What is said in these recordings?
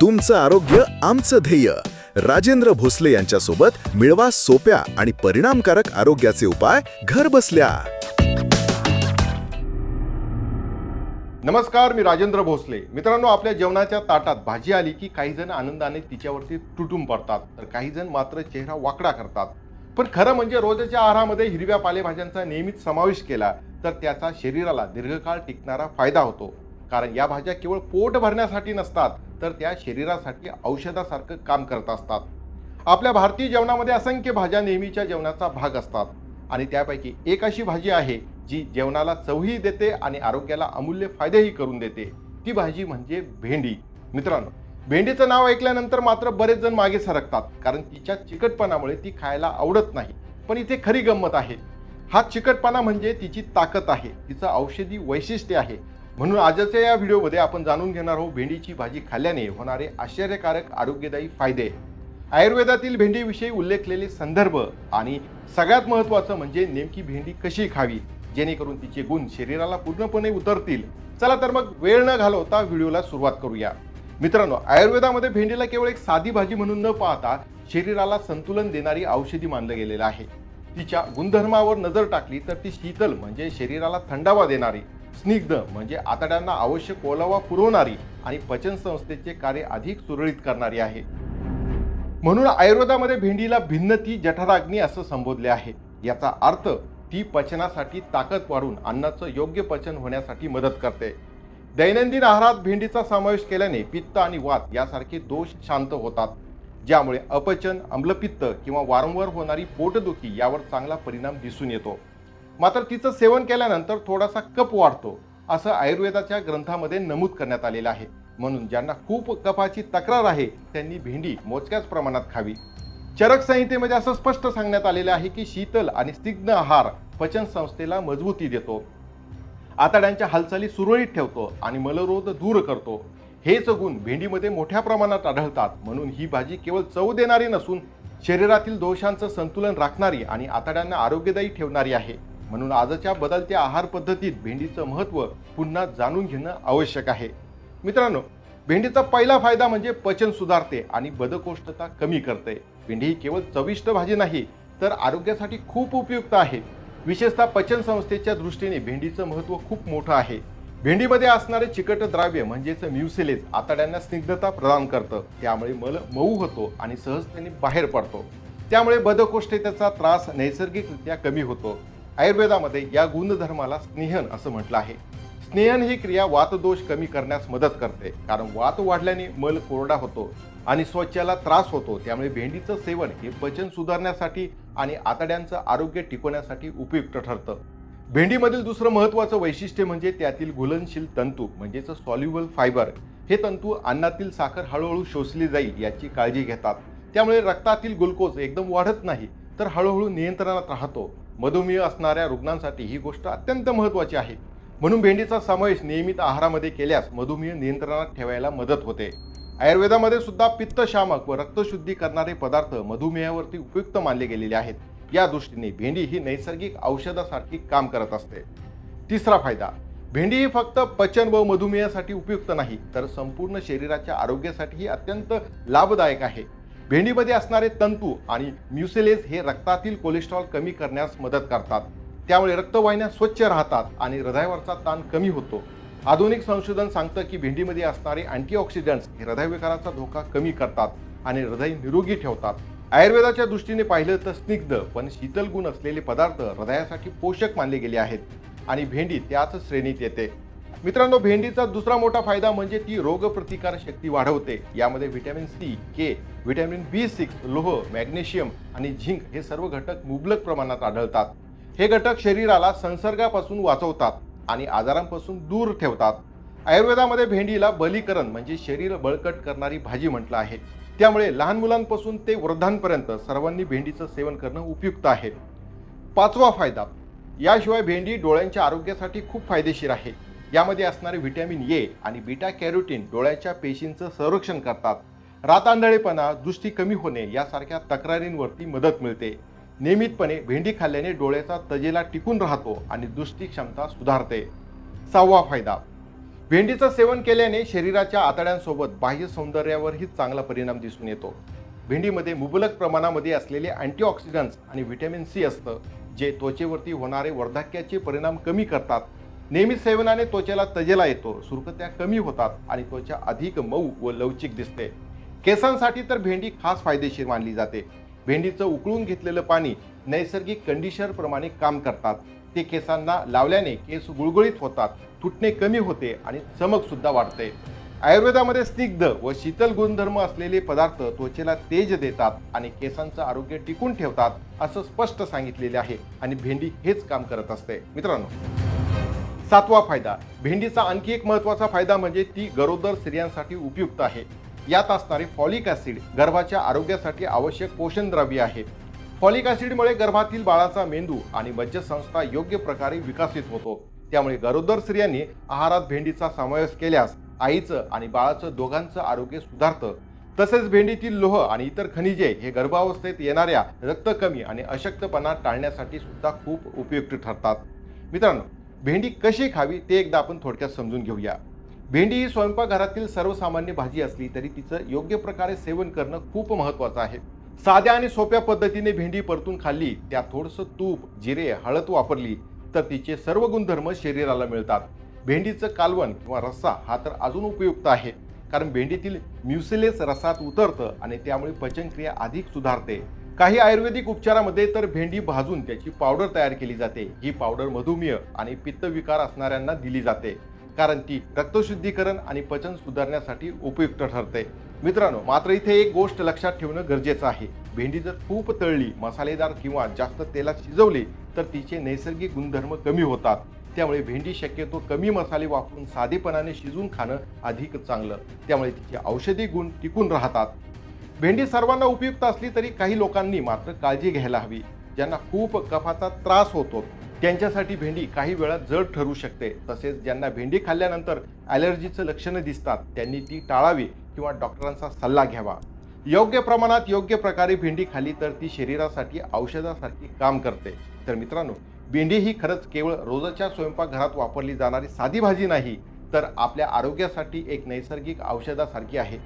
तुमचं आरोग्य आमचं ध्येय. राजेंद्र भोसले यांच्यासोबत मिळवा सोप्या आणि परिणामकारक आरोग्याचे उपाय घर बसल्या. नमस्कार मी राजेंद्र भोसले. मित्रांनो आपल्या जेवणाच्या ताटात भाजी आली की काही जण आनंदाने तिच्यावरती तुटून पडतात. तर काही जण मात्र चेहरा वाकडा करतात. पण खरं म्हणजे रोजच्या आहारामध्ये हिरव्या पालेभाज्यांचा नियमित समावेश केला तर त्याचा शरीराला दीर्घकाळ टिकणारा फायदा होतो. कारण या भाज्या केवळ पोट भरण्यासाठी नसतात तर त्या शरीरासाठी औषधासारखं काम करत असतात. आपल्या भारतीय जेवणामध्ये असंख्य भाज्या नेहमीच्या जेवणाचा भाग असतात. आणि त्यापैकी एक अशी भाजी आहे जी जेवणाला चवही देते आणि आरोग्याला अमूल्य फायदेही करून देते. ती भाजी म्हणजे भेंडी. मित्रांनो भेंडीचं नाव ऐकल्यानंतर मात्र बरेच जण मागे सरकतात कारण तिच्या चिकटपणामुळे ती खायला आवडत नाही. पण इथे खरी गंमत आहे. हा चिकटपणा म्हणजे तिची ताकद आहे. तिचं औषधी वैशिष्ट्य आहे. म्हणून आजच्या या व्हिडिओमध्ये आपण जाणून घेणार आहोत भेंडीची भाजी खाल्ल्याने होणारे आश्चर्यकारक आरोग्यदायी फायदे. आयुर्वेदातील भेंडीविषयी उल्लेखलेले संदर्भ आणि सगळ्यात महत्त्वाचं म्हणजे नेमकी भेंडी कशी खावी जेणेकरून तिचे गुण शरीराला पूर्णपणे उतरतील. चला तर मग वेळ न घालवता व्हिडिओला सुरुवात करूया. मित्रांनो आयुर्वेदामध्ये भेंडीला केवळ एक साधी भाजी म्हणून न पाहता शरीराला संतुलन देणारी औषधी मानलं गेलेलं आहे. तिच्या गुणधर्मावर नजर टाकली तर ती शीतल म्हणजे शरीराला थंडावा देणारी. स्निग्ध म्हणजे आतड्यांना आवश्यक ओलावा पुरवणारी आणि पचन संस्थेचे कार्य अधिक सुरळीत करणारी आहे. म्हणून आयुर्वेदामध्ये भेंडीला भिन्न ती जठराग्नी असं संबोधले आहे. याचा अर्थ ती पचनासाठी ताकद वाढून अन्नाचं योग्य पचन होण्यासाठी मदत करते. दैनंदिन आहारात भेंडीचा समावेश केल्याने पित्त आणि वात यासारखे दोष शांत होतात. ज्यामुळे अपचन अम्लपित्त किंवा वारंवार होणारी पोटदुखी यावर चांगला परिणाम दिसून येतो. मात्र तिचं सेवन केल्यानंतर थोडासा कप वाढतो असं आयुर्वेदाच्या ग्रंथामध्ये नमूद करण्यात आलेलं आहे. म्हणून ज्यांना खूप कपाची तक्रार आहे त्यांनी भेंडी मोजक्याच प्रमाणात खावी. चरक संहितेमध्ये असं स्पष्ट सांगण्यात आलेलं आहे की शीतल आणि स्निग्ध आहार पचन संस्थेला मजबूती देतो. आतड्यांच्या हालचाली सुरळीत ठेवतो आणि मलरोध दूर करतो. हेच गुण भेंडीमध्ये मोठ्या प्रमाणात आढळतात म्हणून ही भाजी केवळ चव देणारी नसून शरीरातील दोषांचं संतुलन राखणारी आणि आतड्यांना आरोग्यदायी ठेवणारी आहे. म्हणून आजच्या बदलत्या आहार पद्धतीत भेंडीचं महत्त्व पुन्हा जाणून घेणं आवश्यक आहे. मित्रांनो भेंडीचा पहिला फायदा म्हणजे पचन सुधारते आणि बदकोष्ठता कमी करते. भेंडी ही केवळ चविष्ट भाजी नाही तर आरोग्यासाठी खूप उपयुक्त आहे. विशेषतः पचन संस्थेच्या दृष्टीने भेंडीचं महत्त्व खूप मोठं आहे. भेंडीमध्ये असणारे चिकट द्राव्य म्हणजेच म्युसिलेज आतड्यांना स्निग्धता प्रदान करतं. त्यामुळे मल मऊ होतो आणि सहजतेने बाहेर पडतो. त्यामुळे बदकोष्ठतेचा त्रास नैसर्गिकरित्या कमी होतो. आयुर्वेदामध्ये या गुणधर्माला स्नेहन असं म्हटलं आहे. स्नेहन ही क्रिया वातदोष कमी करण्यास मदत करते. कारण वात वाढल्याने मल कोरडा होतो आणि स्वच्छाला त्रास होतो. त्यामुळे भेंडीचं सेवन हे पचन सुधारण्यासाठी आणि आतड्यांचं आरोग्य टिकवण्यासाठी उपयुक्त ठरतं. भेंडीमधील दुसरं महत्त्वाचं वैशिष्ट्य म्हणजे त्यातील घुलनशील तंतू म्हणजेच सॉल्युबल फायबर. हे तंतू अन्नातील साखर हळूहळू शोषली जाईल याची काळजी घेतात. त्यामुळे रक्तातील ग्लुकोज एकदम वाढत नाही तर हळूहळू नियंत्रणात राहतो. मधुमेह असणाऱ्या रुग्णांसाठी ही गोष्ट अत्यंत महत्त्वाची आहे. म्हणून भेंडीचा समावेश नियमित आहारामध्ये केल्यास मधुमेह नियंत्रणात ठेवायला मदत होते. आयुर्वेदामध्ये सुद्धा पित्तशामक व रक्तशुद्धी करणारे पदार्थ मधुमेहावरती उपयुक्त मानले गेलेले आहेत. या दृष्टीने भेंडी ही नैसर्गिक औषधासारखी काम करत असते. तिसरा फायदा भेंडी ही फक्त पचन व मधुमेहासाठी उपयुक्त नाही तर संपूर्ण शरीराच्या आरोग्यासाठीही अत्यंत लाभदायक आहे. भेंडीमध्ये असणारे तंतू आणि म्युसेलेज हे रक्तातील कोलेस्ट्रॉल कमी करण्यास मदत करतात. त्यामुळे रक्तवाहिन्या स्वच्छ राहतात आणि हृदयावरचा ताण कमी होतो. आधुनिक संशोधन सांगतं की भेंडीमध्ये असणारे अँटीऑक्सिडंट्स हे हृदयविकाराचा धोका कमी करतात आणि हृदय निरोगी ठेवतात. आयुर्वेदाच्या दृष्टीने पाहिलं तर स्निग्ध पण शीतल गुण असलेले पदार्थ हृदयासाठी पोषक मानले गेले आहेत आणि भेंडी त्याच श्रेणीत येते. मित्रांनो भेंडीचा दुसरा मोठा फायदा म्हणजे ती रोगप्रतिकार शक्ती वाढवते. यामध्ये vitamin C K vitamin B six लोह मॅग्नेशियम आणि झिंक हे सर्व घटक मुबलक प्रमाणात आढळतात. हे घटक शरीराला संसर्गापासून वाचवतात आणि आजारांपासून दूर ठेवतात. आयुर्वेदामध्ये भेंडीला बलीकरण म्हणजे शरीर बळकट करणारी भाजी म्हटलं आहे. त्यामुळे लहान मुलांपासून ते वृद्धांपर्यंत सर्वांनी भेंडीचं सेवन करणं उपयुक्त आहे. पाचवा फायदा याशिवाय भेंडी डोळ्यांच्या आरोग्यासाठी खूप फायदेशीर आहे. यामध्ये असणारे व्हिटॅमिन ए आणि बीटा कॅरोटीन डोळ्याच्या पेशींचं संरक्षण करतात. रातांदळेपणा दृष्टी कमी होणे यासारख्या तक्रारींवरती मदत मिळते. नियमितपणे भेंडी खाल्ल्याने डोळ्याचा तजेला टिकून राहतो आणि दृष्टी क्षमता सुधारते. सहावा फायदा. भेंडीचं सेवन केल्याने शरीराच्या आतड्यांसोबत बाह्य सौंदर्यावरही चांगला परिणाम दिसून येतो. भेंडीमध्ये मुबलक प्रमाणामध्ये असलेले अँटीऑक्सिडंट्स आणि व्हिटॅमिन सी असतं जे त्वचेवरती होणारे वर्धाक्याचे परिणाम कमी करतात. नेहमी सेवनाने त्वचेला तजेला येतो. सुरकत्या कमी होतात आणि त्वचा अधिक मऊ व लवचिक दिसते. केसांसाठी तर भेंडी खास फायदेशीर मानली जाते. भेंडीचं उकळून घेतलेलं पाणी नैसर्गिक कंडिशनर प्रमाणे काम करतात. ते केसांना लावल्याने केस गुळगुळीत होतात तुटणे कमी होते आणि चमक सुद्धा वाढते. आयुर्वेदामध्ये स्निग्ध व शीतल गुणधर्म असलेले पदार्थ त्वचेला तेज देतात आणि केसांचं आरोग्य टिकून ठेवतात असं स्पष्ट सांगितलेले आहे आणि भेंडी हेच काम करत असते. मित्रांनो सातवा फायदा. भेंडीचा आणखी एक महत्त्वाचा फायदा म्हणजे ती गरोदर स्त्रियांसाठी उपयुक्त आहे. यात असणारे फॉलिक ॲसिड गर्भाच्या आरोग्यासाठी आवश्यक पोषण द्रव्य आहे. फॉलिक ॲसिडमुळे गर्भातील बाळाचा मेंदू आणि मज्जसंस्था योग्य प्रकारे विकसित होतो. त्यामुळे गरोदर स्त्रियांनी आहारात भेंडीचा समावेश केल्यास आईचं आणि बाळाचं दोघांचं आरोग्य सुधारतं. तसेच भेंडीतील लोह आणि इतर खनिजे हे गर्भावस्थेत येणाऱ्या रक्त कमी आणि अशक्तपणा टाळण्यासाठी सुद्धा खूप उपयुक्त ठरतात. मित्रांनो भेंडी कशी खावी ते एकदा आपण थोडक्यात समजून घेऊया. भेंडी ही स्वयंपाकघरातील सर्वसामान्य भाजी असली तरी तिचं योग्य प्रकारे सेवन करणं खूप महत्त्वाचं आहे. साध्या आणि सोप्या पद्धतीने भेंडी परतून खाल्ली त्यात थोडंसं तूप जिरे हळद वापरली तर तिचे सर्व गुणधर्म शरीराला मिळतात. भेंडीचं कालवण किंवा रस्सा हा तर अजून उपयुक्त आहे कारण भेंडीतील म्युसिलेस रसात उतरतं आणि त्यामुळे पचनक्रिया अधिक सुधारते. काही आयुर्वेदिक उपचारामध्ये तर भेंडी भाजून त्याची पावडर तयार केली जाते. ही पावडर मधुमेह आणि पित्तविकार असणाऱ्यांना दिली जाते. कारण ती रक्तशुद्धीकरण आणि पचन सुधारण्यासाठी उपयुक्त ठरते. मित्रांनो मात्र इथे एक गोष्ट लक्षात ठेवणं गरजेचं आहे. भेंडी जर खूप तळली मसालेदार किंवा जास्त तेलात शिजवली तर तिचे नैसर्गिक गुणधर्म कमी होतात. त्यामुळे भेंडी शक्यतो कमी मसाले वापरून साधेपणाने शिजून खाणं अधिक चांगलं. त्यामुळे तिचे औषधी गुण टिकून राहतात. भेंडी सर्वांना उपयुक्त असली तरी काही लोकांनी मात्र काळजी घ्यायला हवी. ज्यांना खूप कफाचा त्रास होतो त्यांच्यासाठी भेंडी काही वेळा जड ठरू शकते. तसेच ज्यांना भेंडी खाल्ल्यानंतर ॲलर्जीचं लक्षणं दिसतात त्यांनी ती टाळावी किंवा डॉक्टरांचा सल्ला घ्यावा. योग्य प्रमाणात योग्य प्रकारे भेंडी खाल्ली तर ती शरीरासाठी औषधासारखी काम करते. तर मित्रांनो भेंडी ही खरंच केवळ रोजच्या स्वयंपाकघरात वापरली जाणारी साधी भाजी नाही तर आपल्या आरोग्यासाठी एक नैसर्गिक औषधासारखी आहे.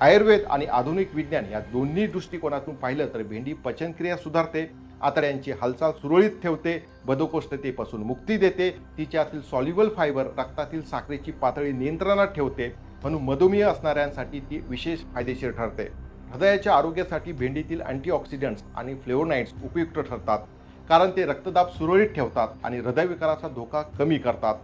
आयुर्वेद आणि आधुनिक विज्ञान या दोन्ही दृष्टिकोनातून पाहिलं तर भेंडी पचनक्रिया सुधारते आतड्यांची हालचाल सुरळीत ठेवते बद्धकोष्ठतेपासून मुक्ती देते तिच्यातील सॉल्युबल फायबर रक्तातील साखरेची पातळी नियंत्रणात ठेवते म्हणून मधुमेह असणाऱ्यांसाठी ती विशेष फायदेशीर ठरते. हृदयाच्या आरोग्यासाठी भेंडीतील अँटीऑक्सिडंट्स आणि फ्लेवोनाइड्स उपयुक्त ठरतात कारण ते रक्तदाब सुरळीत ठेवतात आणि हृदयविकाराचा धोका कमी करतात.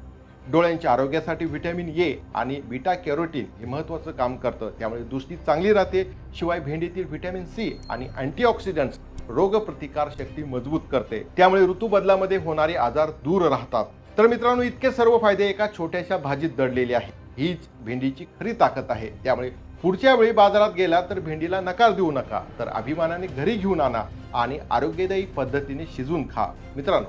डोळ्यांच्या आरोग्यासाठी व्हिटॅमिन ए आणि बीटा कॅरोटीन हे महत्त्वाचं काम करतं. त्यामुळे दृष्टी चांगली राहते. शिवाय भेंडीतील व्हिटॅमिन सी आणि अँटीऑक्सिडंट्स रोगप्रतिकार शक्ती मजबूत करते. त्यामुळे ऋतूबदलामध्ये होणारे आजार दूर राहतात. तर मित्रांनो इतके सर्व फायदे एका छोट्याशा भाजीत दडलेले आहेत. हीच भेंडीची खरी ताकद आहे. त्यामुळे पुढच्या वेळी बाजारात गेला तर भेंडीला नकार देऊ नका. तर अभिमानाने घरी घेऊन आणा आणि आरोग्यदायी पद्धतीने शिजून खा. मित्रांनो